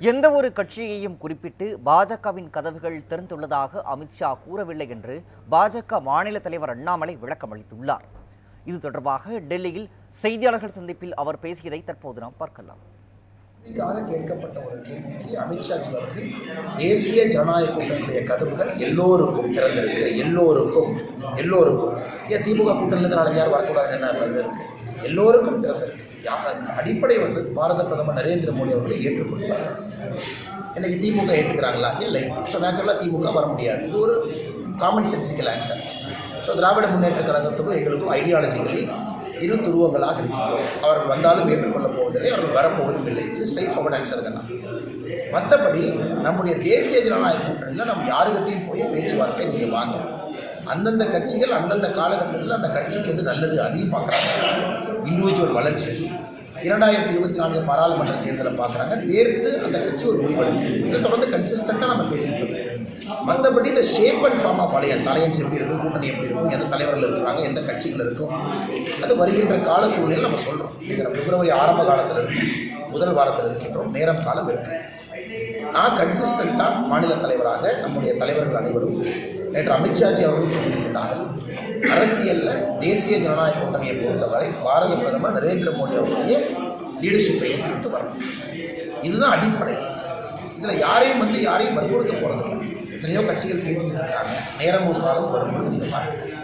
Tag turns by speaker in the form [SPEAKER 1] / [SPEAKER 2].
[SPEAKER 1] எந்த ஒரு கட்சியையும் குறிப்பிட்டு பாஜகவின் கதவுகள் திறந்துள்ளதாக அமித்ஷா கூறவில்லை என்று பாஜக மாநில தலைவர் அண்ணாமலை விளக்கம் அளித்துள்ளார். இது தொடர்பாக டெல்லியில் செய்தியாளர்கள் சந்திப்பில் அவர் பேசியதை தற்போது நாம் பார்க்கலாம்.
[SPEAKER 2] கேட்கப்பட்ட ஒரு கேள்விக்கு அமித்ஷாஜி அவர்கள் தேசிய ஜனநாயக கூட்டணியுடைய கதவுகள் எல்லோருக்கும் திறந்திருக்கு எல்லோருக்கும் எல்லோருக்கும். ஏன் திமுக கூட்டணியிலிருந்து நாளைக்கு யார் வரக்கூடாதுன்னு என்ன இருக்கு? எல்லோருக்கும் திறந்திருக்கு. யா- அடிப்படை வந்து பாரத பிரதமர் நரேந்திர மோடி அவர்களை ஏற்றுக்கொள்வார். இன்னைக்கு திமுக ஏற்றுக்கிறாங்களா இல்லை. ஸோ நேச்சுரலாக திமுக வர முடியாது. இது ஒரு காமன் சென்சிக்கல் ஆன்சர் ஸோ திராவிட முன்னேற்ற கழகத்துக்கும் எங்களுக்கும் ஐடியாலஜிக்கலி இரு துருவங்களாக இருக்கிறோம் அவர்கள் வந்தாலும் ஏற்றுக்கொள்ளப் போவதில்லை அவர்கள் வரப்போவதும் இல்லை. இது ஸ்ட்ரைட் ஃபார்வர்ட் ஆன்சர் தான். மற்றபடி நம்முடைய தேசிய ஜனநாயக கூட்டணியில் நம்ம யாருக்கிட்டையும் போய் பேச்சுவார்த்தை நீங்கள் வாங்க. அந்தந்த கட்சிகள் அந்தந்த காலகட்டத்தில் அந்த கட்சிக்கு எது நல்லது அதையும் பார்க்குறாங்க. இண்டிவிஜுவல் வளர்ச்சி. இரண்டாயிரத்தி இருபத்தி நான்கு பாராளுமன்ற தேர்தலை பார்க்குறாங்க. தேர்ந்து அந்த கட்சி ஒரு முடிவெடுக்கு இதை தொடர்ந்து கன்சிஸ்டண்ட்டாக நம்ம பேசிட்டு இருக்கோம். மற்றபடி இந்த shape and form of alliance alliance எப்படி இருக்கும் கூட்டணி எப்படி இருக்கும் எந்த தலைவர்கள் இருக்கிறாங்க எந்த கட்சிகள் இருக்கும் அது வருகின்ற கால சூழ்நிலை நம்ம சொல்கிறோம் நீங்கள் பிப்ரவரி ஆரம்ப காலத்தில் இருக்கும் முதல் வாரத்தில் இருக்கின்றோம். நேரம் காலம் இருக்கு. நான் கன்சிஸ்டண்ட்டாக மாநில தலைவராக நம்முடைய தலைவர்கள் அனைவரும் நேற்று அமித்ஷாஜி அவர்கள் சொல்லியிருக்கிறார்கள் அரசியலில் தேசிய ஜனநாயக கூட்டணியை பொறுத்தவரை பாரத பிரதமர் நரேந்திர மோடி அவருடைய லீடர்ஷிப்பை ஏற்றுக்கிட்டு வரணும். இதுதான் அடிப்படை. இதில் யாரையும் வந்து யாரையும் வற்புறுத்த போகிறது எத்தனையோ கட்சிகள் பேசிக்கிட்டு இருக்காங்க. நேரம் ஒரு காலம் வரும்போது நீங்கள் பார்க்கலாம்